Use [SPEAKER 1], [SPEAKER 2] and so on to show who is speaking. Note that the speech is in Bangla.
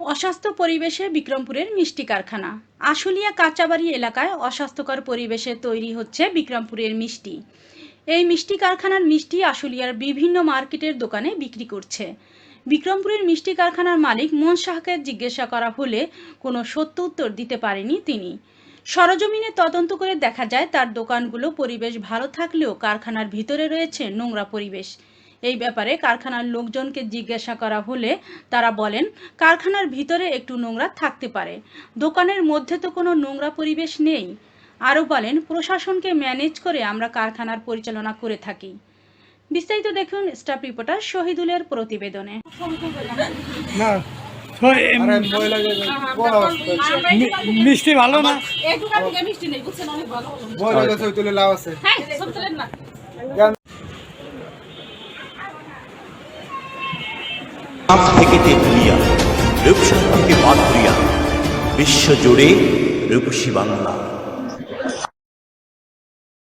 [SPEAKER 1] অস্বাস্থ্য পরিবেশে বিক্রমপুরের মিষ্টি কারখানা। আশুলিয়া কাঁচাবাড়ি এলাকায় অস্বাস্থ্যকর পরিবেশে তৈরি হচ্ছে বিক্রমপুরের মিষ্টি। এই মিষ্টি কারখানার মিষ্টি আশুলিয়ার বিভিন্ন মার্কেটের দোকানে বিক্রি করছে। বিক্রমপুরের মিষ্টি কারখানার মালিক মন শাহকে জিজ্ঞাসা করা হলে কোনো সত্য উত্তর দিতে পারেনি তিনি। সরজমিনে তদন্ত করে দেখা যায়, তার দোকানগুলো পরিবেশ ভালো থাকলেও কারখানার ভিতরে রয়েছে নোংরা পরিবেশ। এই ব্যাপারে কারখানার লোকজনকে জিজ্ঞাসা করা হলে তারা বলেন কারখানার ভিতরে একটু নোংরা থাকতে পারে। দোকানের মধ্যে তো কোনো নোংরা পরিবেশ নেই। আরও বলেন প্রশাসনকে ম্যানেজ করে আমরা কারখানার পরিচালনা করে থাকি। বিস্তারিত দেখুন স্টাফ রিপোর্টার শহীদুলের প্রতিবেদনে।
[SPEAKER 2] না
[SPEAKER 3] কোন অবস্থা
[SPEAKER 2] মি- মিষ্টি ভালো না?
[SPEAKER 4] মিষ্টি নেই বুঝছেন? অনেক ভালো।
[SPEAKER 3] ময়লা গাছে তুলে লাভ আছে।
[SPEAKER 5] আপ থেকে তেঁতুলিয়া রূপসা থেকে বিশ্বজুড়ে রূপসী বাংলা।